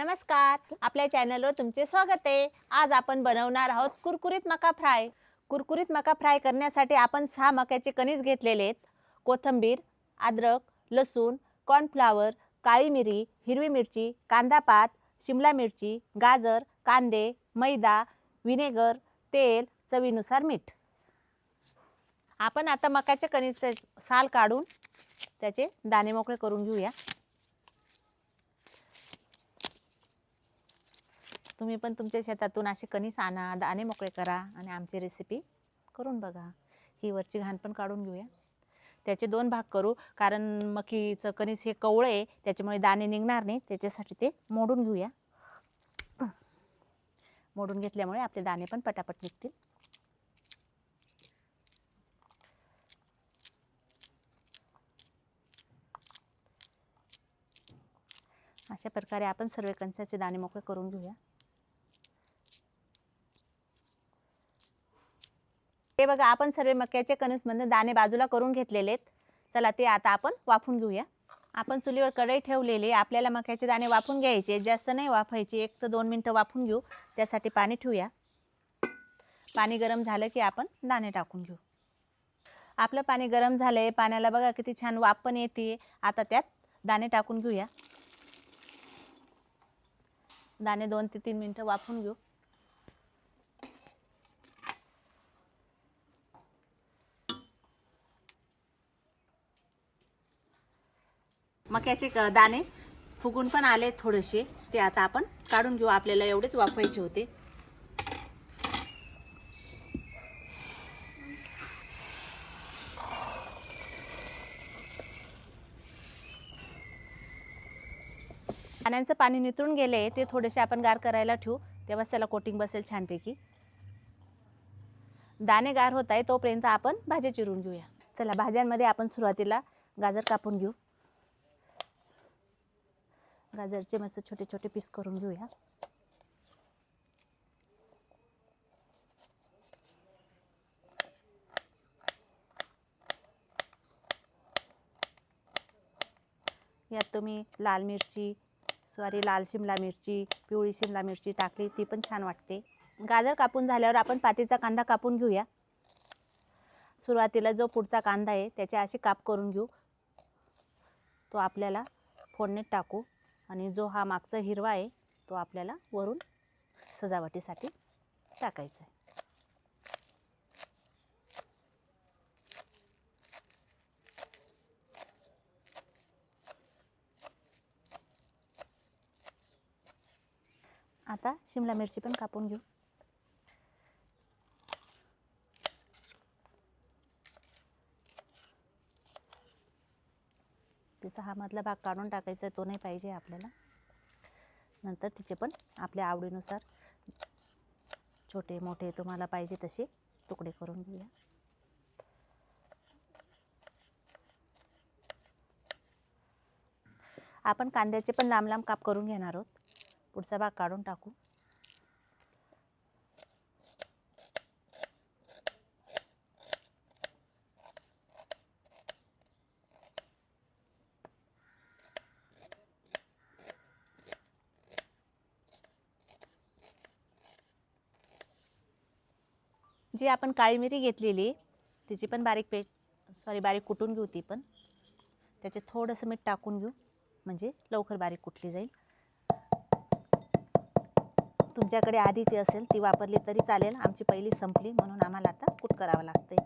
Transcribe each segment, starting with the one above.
नमस्कार. आपल्या चॅनलवर तुमचे स्वागत आहे. आज आपण बनवणार आहोत कुरकुरीत मका फ्राय. कुरकुरीत मका फ्राय करण्यासाठी आपण सहा मक्याचे कणीस घेतलेले आहेत. कोथिंबीर अद्रक लसूण कॉर्नफ्लावर काळी मिरी हिरवी मिरची कांदा पात शिमला मिरची गाजर कांदे मैदा विनेगर तेल चवीनुसार मीठ. आपण आता मक्याचे कणीसचे साल काढून त्याचे दाणे मोकळे करून घेऊया. तुम्ही पण तुमच्या शेतातून असे कणीस आणा दाणे मोकळे करा आणि आमची रेसिपी करून बघा. ही वरची घाण पण काढून घेऊया. त्याचे दोन भाग करू कारण मकीचं कणीस हे कवळं आहे त्याच्यामुळे दाणे निघणार नाही त्याच्यासाठी ते मोडून घेऊया. मोडून घेतल्यामुळे आपले दाणे पण पटापट निघतील. अशा प्रकारे आपण सर्व कणसाचे दाणे मोकळे करून घेऊया. हे बघा आपण सर्व मक्याचे कणसमधून दाणे बाजूला करून घेतलेले आहेत चला ते आता आपण वाफून घेऊया. आपण चुलीवर कढई ठेवलेली आपल्याला मक्याचे दाणे वाफून घ्यायचे जास्त नाही वाफायचे. एक तर दोन मिनटं वाफून घेऊ. त्यासाठी पाणी ठेवूया. पाणी गरम झालं की आपण दाणे टाकून घेऊ. आपलं पाणी गरम झालं आहे पाण्याला बघा किती छान वाफ पण येते. आता त्यात दाणे टाकून घेऊया. दाणे दोन ते तीन मिनटं वाफून घेऊ. मक्याचे क- दाणे फुगून पण आले थोडेसे. ते आता आपण काढून घेऊ. आपल्याला एवढेच वाफवायचे होते. पाण्याचं पाणी नितळून गेले ते थोडेसे आपण गार करायला ठेवू. तेव्हाच त्याला कोटिंग बसेल छानपैकी. दाणे गार होत आहे तोपर्यंत आपण भाज्या चिरून घेऊया. चला भाज्यांमध्ये आपण सुरुवातीला गाजर कापून घेऊ. गाजरचे मस्त छोटे छोटे पीस करून घेऊया. यात तुम्ही लाल मिरची सॉरी लाल शिमला मिरची पिवळी शिमला मिरची टाकली ती पण छान वाटते. गाजर कापून झाल्यावर आपण पातीचा कांदा कापून घेऊया. सुरुवातीला जो पुढचा कांदा आहे त्याचे असे काप करून घेऊ. तो आपल्याला फोडणीत टाकू. आणि जो हा मागचा हिरवा आहे तो आपल्याला वरून सजावटीसाठी टाकायचा आहे. आता शिमला मिरची पण कापून घेऊ. तिचा हा मधला भाग काढून टाकायचा तो नाही पाहिजे आपल्याला. नंतर तिचे पण आपल्या आवडीनुसार छोटे मोठे तुम्हाला पाहिजे तसे तुकडे करून घेऊया. आपण कांद्याचे पण लांब लांब काप करून घेणार आहोत. पुढचा भाग काढून टाकू. जी आपण काळी मिरी घेतलेली तिची पण बारीक पेस्ट सॉरी बारीक कुटून घेऊ ती पण. त्याच्यात थोडंसं मीठ टाकून घेऊ म्हणजे लवकर बारीक कुटली जाईल. तुमच्याकडे आधीची असेल ती वापरली तरी चालेल. आमची पहिली संपली म्हणून आम्हाला आता कुट करावं लागते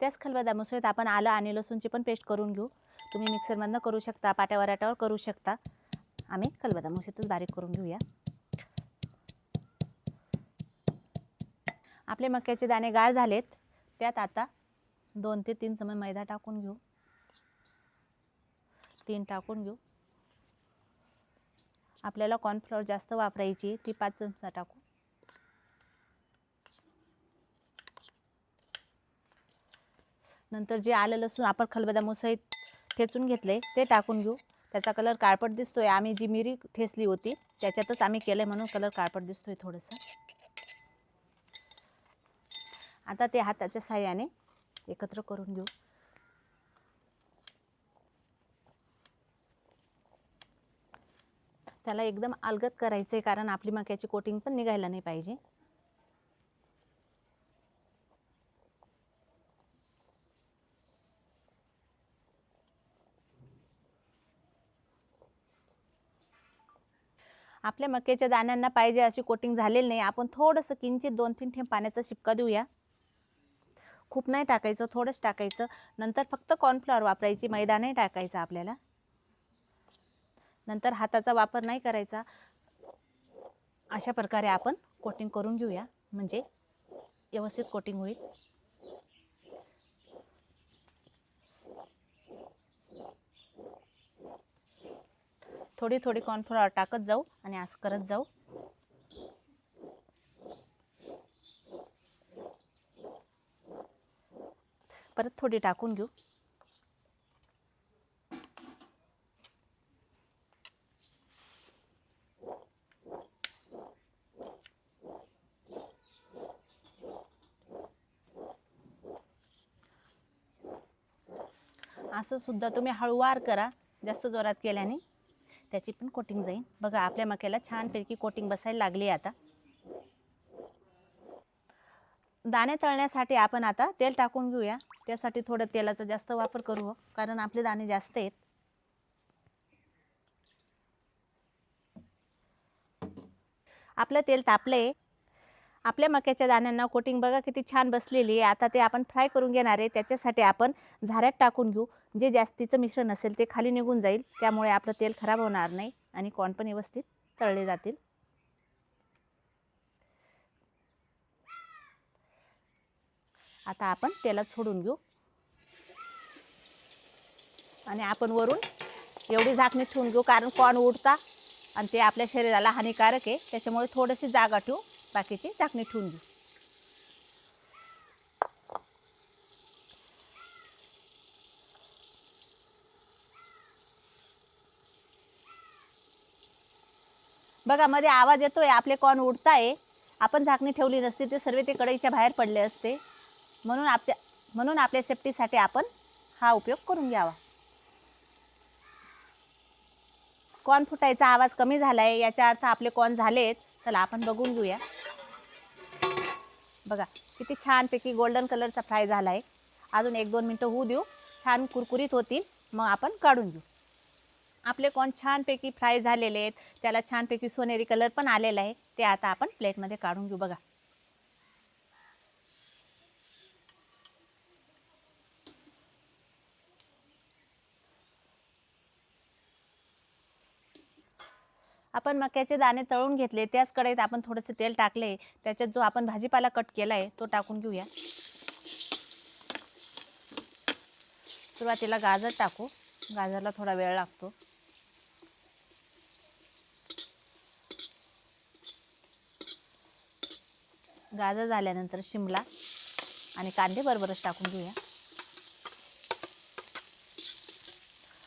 त्याच खलबदा मुसळीत आपण आलं आणि लसूणची पण पेस्ट करून घेऊ. तुम्ही मिक्सरमधनं करू शकता पाट्या वराट्यावर करू शकता. आम्ही खलबत्या मुसळीतच बारीक करून घेऊया. आपले मक्याचे दाणे गाळ झालेत त्यात आता दोन ते तीन चमच मैदा टाकून घेऊ. तीन टाकून घेऊ. आपल्याला कॉर्नफ्लॉवर जास्त वापरायची ती पाच चमचा टाकू. नंतर जे आलं लसूण आपण खलबदा मुसळीत ठेचून घेतले ते टाकून घेऊ. त्याचा कलर काळपट दिसतोय. आम्ही जी मिरी ठेचली होती त्याच्यातच आम्ही केलं म्हणून कलर काळपट दिसतोय थोडंसं. आता ते हाताच्या साह्याने एकत्र करून घेऊ. त्याला एकदम अलगत करायचं आहे कारण आपली मक्याची कोटिंग पण निघायला नाही पाहिजे. आपल्या मक्याच्या दाण्यांना पाहिजे अशी कोटिंग झालेली नाही. आपण थोडंसं किंचित दोन तीन थेंब पाण्याचा शिपका देऊया. खूप नाही टाकायचं थोडंच टाकायचं. नंतर फक्त कॉर्नफ्लॉवर वापरायची मैदा नाही टाकायचा आपल्याला. नंतर हाताचा वापर नाही करायचा. अशा प्रकारे आपण कोटिंग करून घेऊया. म्हणजे व्यवस्थित कोटिंग होईल. थोडी थोडी कॉर्नफ्लॉवर टाकत जाऊ आणि असं करत जाऊ. परत थोडी टाकून घेऊ. असं सुद्धा तुम्ही हळूवार करा जास्त जोरात केल्याने. त्याची पण कोटिंग जाईल. बघा आपल्या मक्याला छानपैकी कोटिंग बसायला लागली आता. दाणे तळण्यासाठी आपण आता तेल टाकून घेऊया. त्यासाठी थोडं तेलाचा जास्त वापर करू हो, कारण आपले दाणे जास्त आहेत. आपलं तेल तापले. आपल्या मक्याच्या दाण्यांना कोटिंग बघा किती छान बसलेली आहे. आता ते आपण फ्राय करून घेणार आहे. त्याच्यासाठी आपण झाऱ्यात टाकून घेऊ. जे जास्तीचं मिश्रण असेल ते खाली निघून जाईल. त्यामुळे आपलं तेल खराब होणार नाही आणि कॉन पण व्यवस्थित तळले जातील. आता आपण तेलात सोडून घेऊ. आणि आपण वरून एवढी झाकणी ठेवून घेऊ कारण कॉर्न उडता आणि ते आपल्या शरीराला हानिकारक आहे. त्याच्यामुळे थोडीशी जागा ठेवू बाकीची झाकणी ठेवून घेऊ. बघा मध्ये आवाज येतोय आपले कॉर्न उडताय. आपण झाकणी ठेवली नसती ते सर्व ते कढईच्या बाहेर पडले असते. म्हणून आपल्या म्हणून आपल्या सेफ्टीसाठी आपण हा उपयोग करून घ्यावा. कॉर्न फुटायचा आवाज कमी झालाय याचा अर्थ आपले कॉर्न झालेत. चला आपण बघून घेऊया. बघा किती छानपैकी गोल्डन कलरचा फ्राय झाला आहे अजून एक दोन मिनटं होऊ देऊ. छान कुरकुरीत होतील मग आपण काढून घेऊ. आपले कॉर्न छानपैकी फ्राय झालेले आहेत. त्याला छानपैकी सोनेरी कलर पण आलेला आहे. ते आता आपण प्लेटमध्ये काढून घेऊ. बघा. आपण मक्याचे दाणे तळून घेतले त्याच कढईत आपण थोडंसं तेल टाकले त्याच्यात जो आपण भाजीपाला कट केला आहे तो टाकून घेऊया. सुरुवातीला गाजर टाकू. गाजरला थोडा वेळ लागतो. गाजर झाल्यानंतर शिमला आणि कांदे बरोबरच टाकून घेऊया.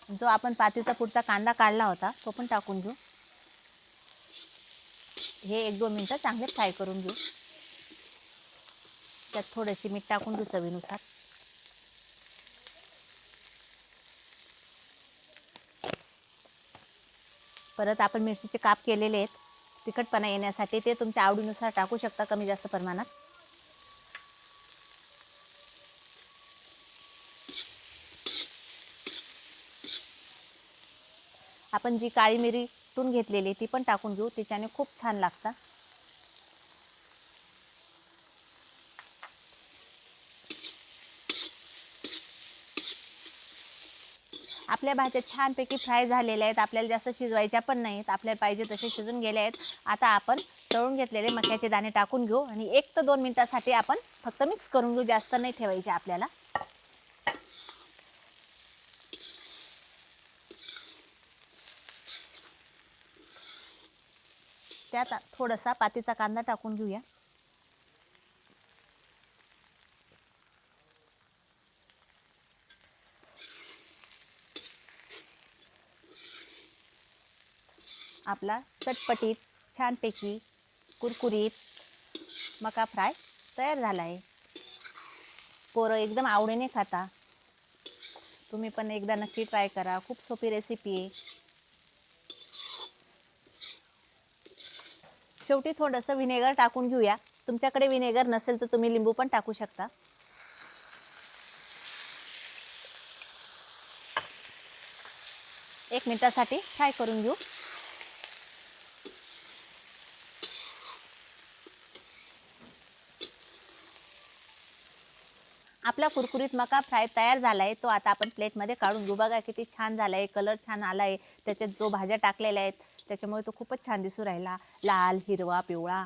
जो आपण पातीचा पुढचा कांदा काढला होता तो पण टाकून घेऊ. हे एक दोन मिनटं चांगले फ्राय करून घेऊ. त्यात थोडीशी मीठ टाकून घेऊ चवीनुसार. परत आपण मिरचीचे काप केलेले आहेत. तिखटपणा येण्यासाठी ते तुमच्या आवडीनुसार टाकू शकता कमी जास्त प्रमाणात. आपण जी काळी मिरी टून घेतलेली ती पण टाकून घेऊ. तिच्याने खूप छान लागतात. आपल्या भाज्या छानपैकी फ्राय झालेल्या आहेत. आपल्याला जास्त शिजवायच्या पण नाहीत. आपल्याला पाहिजे तसे शिजून गेले आहेत. आता आपण तळून घेतलेले मक्याचे दाणे टाकून घेऊ आणि एक ते दोन मिनिटासाठी आपण फक्त मिक्स करून घेऊ. जास्त नाही ठेवायचे आपल्याला. त्यात थोडासा पातीचा कांदा टाकून घेऊया. आपला चटपटीत छानपैकी कुरकुरीत मका फ्राय तयार झाला आहे पोरं एकदम आवडीने खाता. तुम्ही पण एकदा नक्की ट्राय करा. खूप सोपी रेसिपी आहे. शेवटी थोडंसं विनेगर टाकून घेऊया. तुमच्याकडे विनेगर नसेल तर तुम्ही लिंबू पण टाकू शकता. एक मिनिटासाठी फ्राय करून घेऊ. आपला कुरकुरीत मका फ्राय तयार झाला आहे तो आता आपण प्लेटमध्ये काढून घेऊ. बघा किती छान झाला आहे कलर छान आला आहे त्याच्यात जो भाज्या टाकलेल्या आहेत त्याच्यामुळे तो खूपच छान दिसू राहिला. लाल हिरवा पिवळा.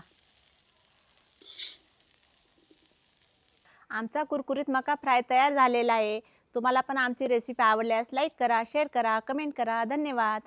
आमचा कुरकुरीत मका फ्राय तयार झालेला आहे. तुम्हाला पण आमची रेसिपी आवडल्यास लाईक करा शेअर करा कमेंट करा. धन्यवाद.